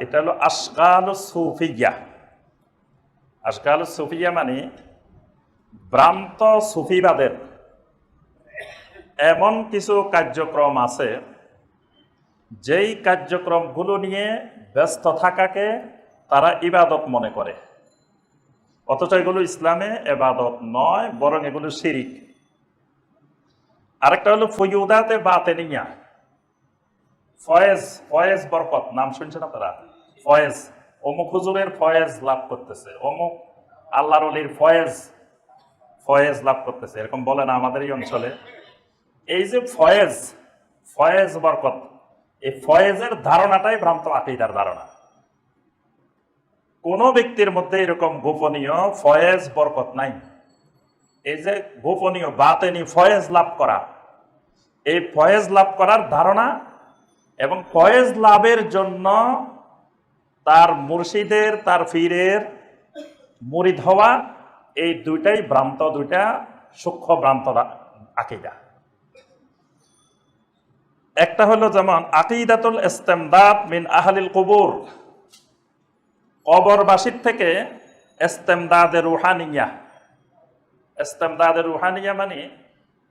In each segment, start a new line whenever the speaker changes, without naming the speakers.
এটা হলো আশকাল সুফিয়া। আশকাল সুফিয়া মানে ভ্রান্ত সুফিবাদের। এমন কিছু কার্যক্রম আছে, যেই কার্যক্রমগুলো নিয়ে ব্যস্ত থাকাকে তারা ইবাদত মনে করে। অথচ এগুলো ইসলামে এবাদত নয়, বরং এগুলো শিরিক। আরেকটা হলো ফয়ুদাতে বাতেনিয়া। ফয়েজ ফয়েজ বরকত, নাম শুনছেন আপনারা? ফয়েজ, অমুক হুজুরের ফয়েজ লাভ করতেছে, অমুক আল্লাহর অলির ফয়েজ ফয়েজ লাভ করতেছে, এরকম বলে না আমাদের এই অঞ্চলে। এই যে ফয়েজ ফয়েজ বরকত, এই ফয়েজের ধারণাটাই ভ্রান্ত আকিদার ধারণা। কোন ব্যক্তির মধ্যে এরকম গোপনীয় ফয়েজ বরকত নাই। এই যে গোপনীয়, বাতেনি ফয়েজ লাভ করা, এই ফয়েজ লাভ করার ধারণা এবং ফয়েজ লাভের জন্য তার মুর্শিদের, তার ফিরের মুরিদ হওয়া এই দুইটাই ভ্রান্ত দুইটা সূক্ষ্ম ভ্রান্ত আকিদা। একটা হলো যেমন, আকিদাতুল ইস্তেমদাদ মিন আহলিল কবুর। কবরবাসীর থেকে ইস্তেমদাদের রুহানিয়া। ইস্তেমদাদের রুহানিয়া মানে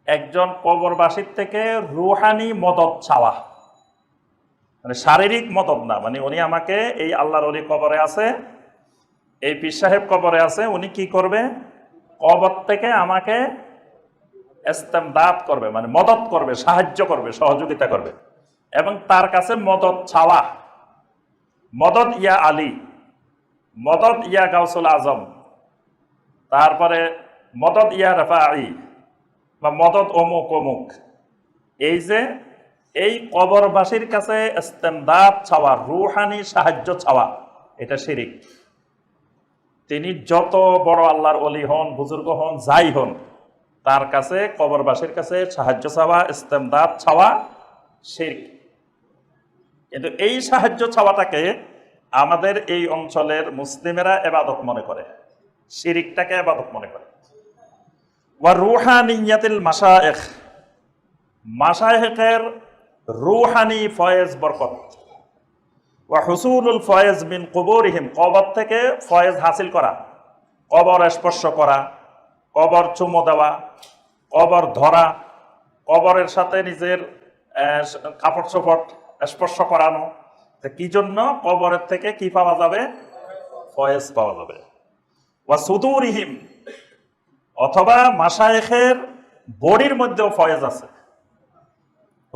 একজন কবরবাসীর থেকে রুহানি মদত চাওয়া। মানে শারীরিক মদত না মানে উনি আমাকে এই আল্লাহর অলি কবরে আছে, এই পীর সাহেব কবরে আছে, উনি কি করবে? কবর থেকে আমাকে ইস্তেমদাদ করবে মানে মদত করবে, সাহায্য করবে, সহযোগিতা করবে। এবং তার কাছে মদত ছাওয়া মদত ইয়া আলী, মদত ইয়া গাউসুল আজম, তারপরে মদত ইয়া রেফাই বা মদত অমুক অমুক। এই যে এই কবরবাসীর কাছে ইস্তেমদাদ ছাওয়া রুহানি সাহায্য ছাওয়া এটা শিরিক। তিনি যত বড় আল্লাহর অলি হন, বুজুর্গ হন, যাই হন, তার কাছে, কবরবাসীর কাছে সাহায্য চাওয়া, ইস্তেমদাদ ছাওয়া শিরিক। কিন্তু এই সাহায্য ছাওয়াটাকে আমাদের এই অঞ্চলের মুসলিমেরা এবাদত মনে করে, শিরিকটাকে এবাদত মনে করে। ওয়া রুহানিয়াতিল মাসায়েখ মাসায়েখের রুহানি ফয়েজ বরকত। ওয়া হুসুলুল ফয়েজ মিন কবরিহিম, কবর থেকে ফয়েজ হাসিল করা, কবর স্পর্শ করা, কবর চুমো দেওয়া, কবর ধরা, কবরের সাথে নিজের কাপড় চোপড় স্পর্শ করানো কি জন্য? কবরের থেকে কি পাওয়া যাবে? ফয়েজ পাওয়া যাবে। ওয়া সুদুরিহিম, অথবা মাসায়েখের বডির মধ্যেও ফয়েজ আছে।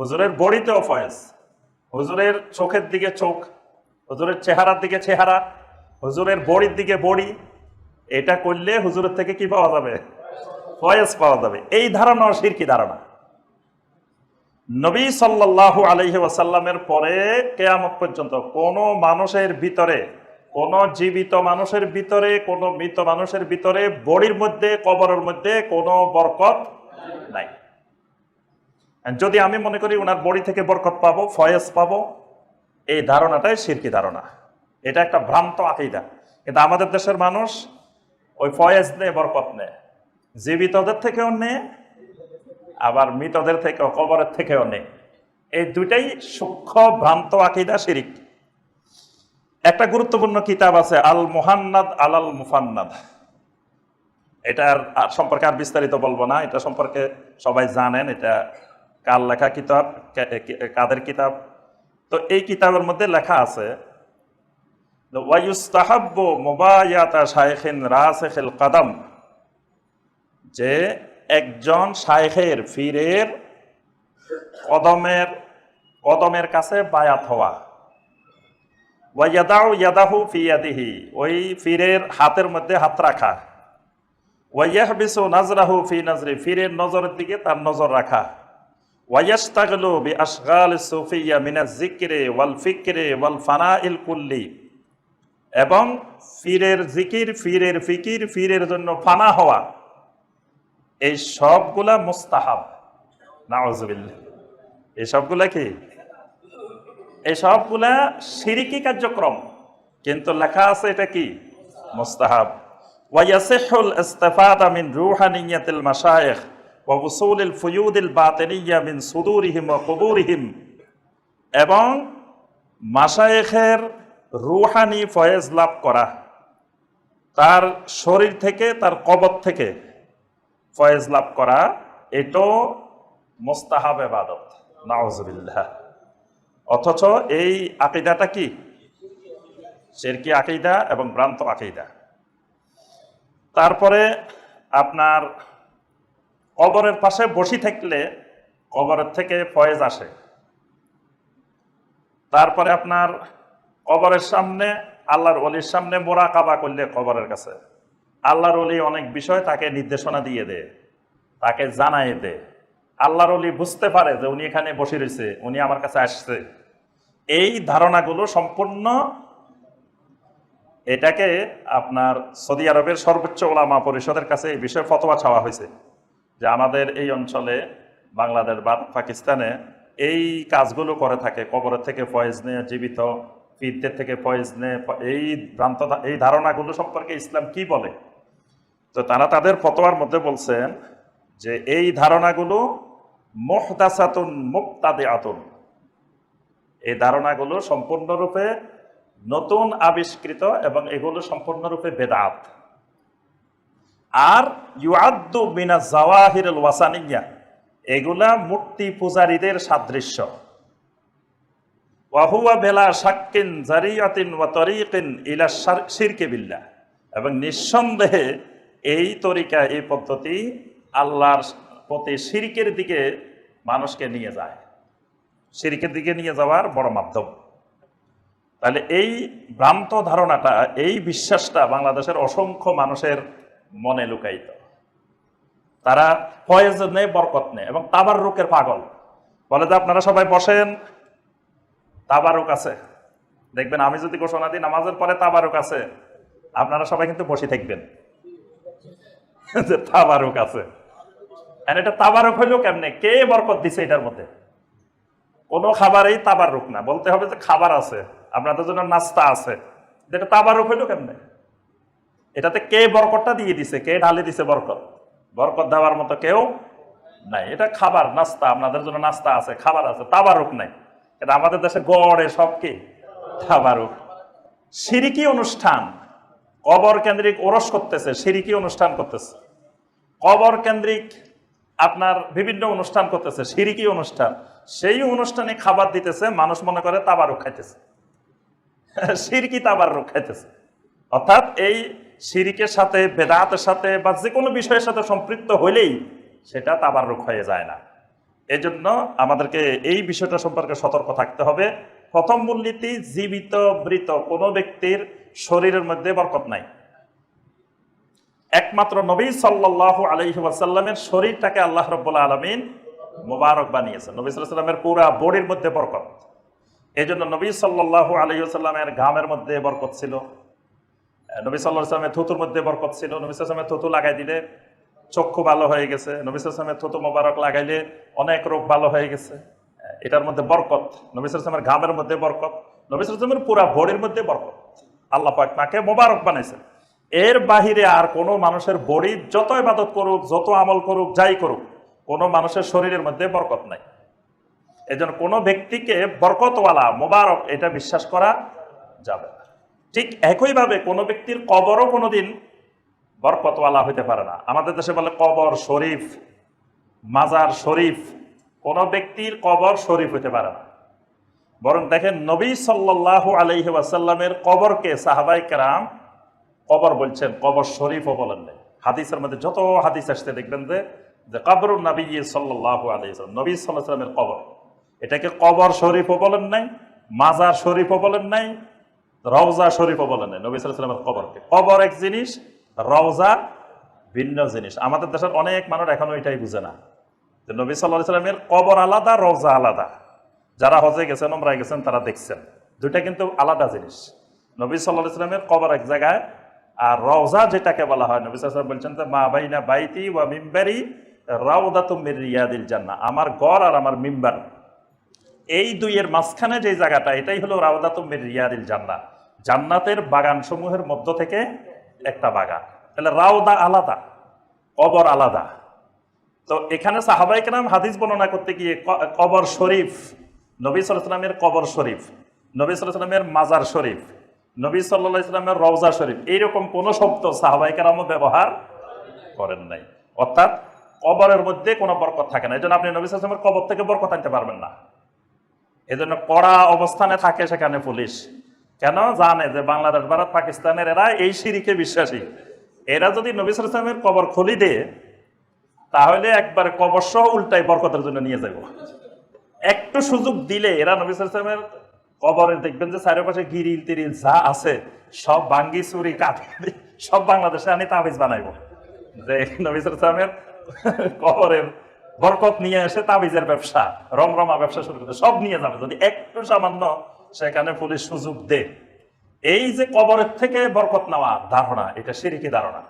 হুজুরের বডিতেও ফয়েজ। হুজুরের চোখের দিকে চোখ, হুজুরের চেহারার দিকে চেহারা, হুজুরের বডির দিকে বডি, এটা করলে হুজুরের থেকে কি পাওয়া যাবে? ফয়েজ পাওয়া যাবে। এই ধারণা শিরকি ধারণা? নবী সাল্লাল্লাহু আলাইহি ওয়াসাল্লামের পরে কেয়ামত পর্যন্ত কোনো মানুষের ভিতরে, কোন জীবিত মানুষের ভিতরে, কোন মৃত মানুষের ভিতরে বডির মধ্যে, কবরের মধ্যে কোনো বরকত নাই। যদি আমি মনে করি ওনার বডি থেকে বরকত পাবো, ফয়েজ পাবো, এই ধারণাটাই শিরকি ধারণা। এটা একটা ভ্রান্ত আকিদা। কিন্তু আমাদের দেশের মানুষ ওই ফয়েজ নেয় বরকত নেয় জীবিতদের থেকেও নেয় আবার মৃতদের থেকেও, কবরের থেকেও নেই এই দুইটাই সূক্ষ্ম, ভ্রান্ত আকিদা, শিরিক। একটা গুরুত্বপূর্ণ কিতাব আছে আল মুহান্নাদ আলাল মুফান্নাদ। এটার সম্পর্কে আর বিস্তারিত বলব না। এটা সম্পর্কে সবাই জানেন, এটা কার লেখা কিতাব কাদের কিতাব? তো এই কিতাবের মধ্যে লেখা আছে ওয়ায়ুস্তাহাব্বু মুবায়াতা শাইখিন রাসিখিল কদম যে একজন শাইখের ফিরের কদমের কদমের কাছে বায়াত হওয়া। ওয়াইয়াদাউ ইয়াদাহু ফিয়াদিহি ওই ফিরের হাতের মধ্যে হাত রাখা। ওয়াইয়াহবিসু নাজরাহু ফি নাজরি ফিরের নজরের দিকে তার নজর রাখা। ওয়াইয়াস্তাগলু বি আশগাল সুফিয়া মিনা জিকিরে ওয়াল ফিকরে ওয়াল ফানাইল কুল্লি। এবং ফিরের জিকির ফিরের ফিকির, ফিরের জন্য ফানা হওয়া। এই সবগুলা মুস্তাহাব। নাওজবিল্লা এই সবগুলা কি? এই সবগুলা সিরিকি কার্যক্রম। কিন্তু লেখা আছে এটা কি? মুস্তাহাব। ওয়াইয়াসিহুল ইস্তিফাদা মিন রুহানিয়াতিল মাশায়েখ। ওয়া উসুলিল ফুয়ুদিল বাতিনিয়া মিন সুদুরিহিম ওয়া কুবুরিহিম। এবং মাশায়েখের রুহানি ফয়েজ লাভ করা। তার শরীর থেকে, তার কবর থেকে ফয়েজ লাভ করা এটাও মোস্তাহাব এবাদত নাওজবিল্লাহ অথচ এই আকিদাটা কি? শেরকি আকিদা এবং ভ্রান্ত আকিদা। তারপরে আপনার কবরের পাশে বসি থাকলে কবরের থেকে ফয়েজ আসে। তারপরে আপনার কবরের সামনে, আল্লাহর অলির সামনে মোরা কাবা করলে কবরের কাছে। আল্লাহর অলি অনেক বিষয় তাকে নির্দেশনা দিয়ে দেয়, তাকে জানাই দেয়। আল্লাহর অলি বুঝতে পারে যে উনি এখানে বসে রয়েছে, উনি আমার কাছে আসছে। এই ধারণাগুলো সম্পূর্ণ এটাকে আপনার সৌদি আরবের সর্বোচ্চ ওলামা পরিষদের কাছে এই বিষয়ে ফতোয়া ছাওয়া হয়েছে। যে আমাদের এই অঞ্চলে, বাংলাদেশ বা পাকিস্তানে এই কাজগুলো করে থাকে, কবরের থেকে ফয়েজ নিয়ে জীবিত পীরদের থেকে ফয়েজ নিয়ে, এই ভ্রান্ত এই ধারণাগুলো সম্পর্কে ইসলাম কি বলে? তো তারা তাদের ফতোয়ার মধ্যে বলছেন যে এই ধারণাগুলো মোহদাসাতুন মুক্তাদে আতুন এই ধারণাগুলো সম্পূর্ণরূপে নতুন আবিষ্কৃত এবং এগুলো সম্পূর্ণরূপে বেদাত। আর ইউআদ্দু মিনা জাওয়াহিরুল ওয়াসানিয়া। এগুলা মূর্তি পূজারীদের সাদৃশ্য। ওয়াহুয়া বেলা শাক্কিন জারিয়াতিন ওয়া তরিকিন ইলা শার- শিরকে বিল্লাহ। এবং নিঃসন্দেহে এই তরিকা, এই পদ্ধতি আল্লাহর প্রতি শিরকের দিকে মানুষকে নিয়ে যায়। শিরকের দিকে নিয়ে যাওয়ার বড় মাধ্যম। তাহলে এই ভ্রান্ত ধারণাটা, এই বিশ্বাসটা বাংলাদেশের অসংখ্য মানুষের মনে লুকায়িত। তারা ফয়েজ নেই, বরকত নেই এবং তাবার রোকের পাগল। বলে যে আপনারা সবাই বসেন। তাবারুক আছে। দেখবেন আমি যদি ঘোষণা দিই, নামাজের পরে তাবারুক আছে। আপনারা সবাই কিন্তু বসে থাকবেন। যে তাবারুক আছে। এটা তাবারুক হইল কেমনে? কে বরকত দিছে এটার মধ্যে? কোনো খাবারেই তাবারুক না। বলতে হবে যে খাবার আছে। আপনাদের জন্য নাস্তা আছে। এটা তাবারুক হইল কেমনে? এটাতে কে বরকতটা দিয়ে দিছে, কে ঢালে দিছে বরকত? বরকত দেওয়ার মতো কেউ নাই। এটা খাবার, নাস্তা, আপনাদের জন্য নাস্তা আছে, খাবার আছে, তাবারুক নাই। এটা আমাদের দেশে গড়ে সব কি? তাবারুক। সিরিকি অনুষ্ঠান, কবর কেন্দ্রিক ওরস করতেছে, সিরিকি অনুষ্ঠান করতেছে। কবর কেন্দ্রিক আপনার বিভিন্ন অনুষ্ঠান করতেছে, সিরিকি অনুষ্ঠান। সেই অনুষ্ঠানে খাবার দিতেছে, মানুষ মনে করে তাবারুক খাইতেছে। সিরকি তাবারুক খাইতেছে। অর্থাৎ এই সিরিকের সাথে, বেদাতের সাথে বা যে কোনো বিষয়ের সাথে সম্পৃক্ত হইলেই সেটা তাবারুক হয়ে যায় না। এজন্য আমাদেরকে এই বিষয়টা সম্পর্কে সতর্ক থাকতে হবে। প্রথম মূলনীতি, জীবিত, মৃত, কোনো ব্যক্তির শরীরের মধ্যে বরকত নাই। একমাত্র নবী সাল্লাহ আলহি ওয়াসাল্লামের শরীরটাকে আল্লাহ রব্বুল্লা আলমিন মোবারক বানিয়েছেন। নবী সাল্লামের পুরা বডির মধ্যে বরকত। এই জন্য নবী সাল্লাহ আলহিউসাল্লামের ঘামের মধ্যে বরকত ছিল। নবী সাল্লাহ সাল্লামের থুতুর মধ্যে বরকত ছিল। নবী সাল্লামের থুতু লাগাই দিলে চক্ষু ভালো হয়ে গেছে। নবী সাল্লামের থুতু মোবারক লাগাইলে অনেক রোগ ভালো হয়ে গেছে। এটার মধ্যে বরকত। নবী সাল্লামের ঘামের মধ্যে বরকত। নবী সাল্লামের পুরা বডির মধ্যে বরকত। আল্লাহ পাক তাকে মোবারক বানাইছেন। এর বাহিরে আর কোনো মানুষের বডি যত ইবাদত করুক, যত আমল করুক, যাই করুক, কোনো মানুষের শরীরের মধ্যে বরকত নাই। এজন্য কোনো ব্যক্তিকে বরকতওয়ালা, মোবারক, এটা বিশ্বাস করা যাবে না। ঠিক একইভাবে কোনো ব্যক্তির কবরও কোনোদিন বরকতওয়ালা হইতে পারে না। আমাদের দেশে বলে কবর শরীফ, মাজার শরীফ, কোনো ব্যক্তির কবর শরীফ হইতে পারে না। বরং দেখেন নবী সাল্লাহ আলহি ওয়াসাল্লামের কবরকে সাহাবাই কেরাম কবর বলছেন, কবর শরীফও বলেন নাই। হাদিসের মধ্যে যত হাদিস আসতে দেখবেন যে যে কবরুল নবী সাল্লাহ আলহিসাম নবী সাল্লাহ সাল্লামের কবর। এটাকে কবর শরীফও বলেন নাই, মাজার শরীফও বলেন নাই রওজা শরীফও বলেন নাই, নবী সাল্লামের কবরকে। কবর এক জিনিস, রওজা ভিন্ন জিনিস। আমাদের দেশের অনেক মানুষ এখনও ওইটাই বুঝে না যে নবী সাল্লাহ সাল্লামের কবর আলাদা, রওজা আলাদা। যারা হজে গেছেন ওমরায় গেছেন, তারা দেখছেন। দুইটা কিন্তু আলাদা জিনিস। নবী সাল্লাহ সাল্লামের কবর এক জায়গায় আর রওজা যেটাকে বলা হয়, নবী সাল্লাম বলছেন যে, মা বাইনা বাইতি ওয়া মিম্বারি রাউদা তুমির রিয়াদিল জান্না আমার গড় আর আমার মিম্বার। এই দুইয়ের মাঝখানে যে জায়গাটা, এটাই হলো রাউদা তুমির রিয়াদিল জান্না জান্নাতের বাগান সমূহের মধ্য থেকে একটা বাগান। তাহলে রাউদা আলাদা, কবর আলাদা। তো এখানে সাহাবাইকে নাম হাদিস বর্ণনা করতে গিয়ে কবর শরীফ, নবী সাল্লামের কবর শরীফ, নবী সাল্লামের মাজার শরীফ, নবী সাল্লাহ ইসলামের রওজা শরীফ, এইরকম কোন শব্দ সাহাবাই কেরাম ব্যবহার করেন নাই। অর্থাৎ কবরের মধ্যে কোনো বরকত থাকে না। এই জন্য আপনি নবী সাল্লামের কবর থেকে বরকত আনতে পারবেন না। এই জন্য কড়া অবস্থানে থাকে সেখানে পুলিশ। কেন জানে যে বাংলাদেশ ভারত পাকিস্তানের এরা এই সিঁড়িকে বিশ্বাসী? এরা যদি নবী সাল্লামের কবর খুলি দেয়, তাহলে একবার কবর সহ উল্টাই বরকতের জন্য নিয়ে যাব একটু সুযোগ দিলে এরা নবী সাল্লামের কবরে দেখবেন যে চারিপাশে গিরিল তিরিল যা আছে, সব ভাঙ্গি চুরি, কাঠি সব বাংলাদেশে আনি তাবিজ বানাইব। যে নবী সাল্লামের কবরের বরকত নিয়ে এসে তাবিজের ব্যবসা, রমরমা ব্যবসা শুরু করতে সব নিয়ে যাবে। যদি একটু সামান্য সেখানে পুলিশ সুযোগ দে এই যে কবরের থেকে বরকত নেওয়া ধারণা এটা সিরিকি ধারণা।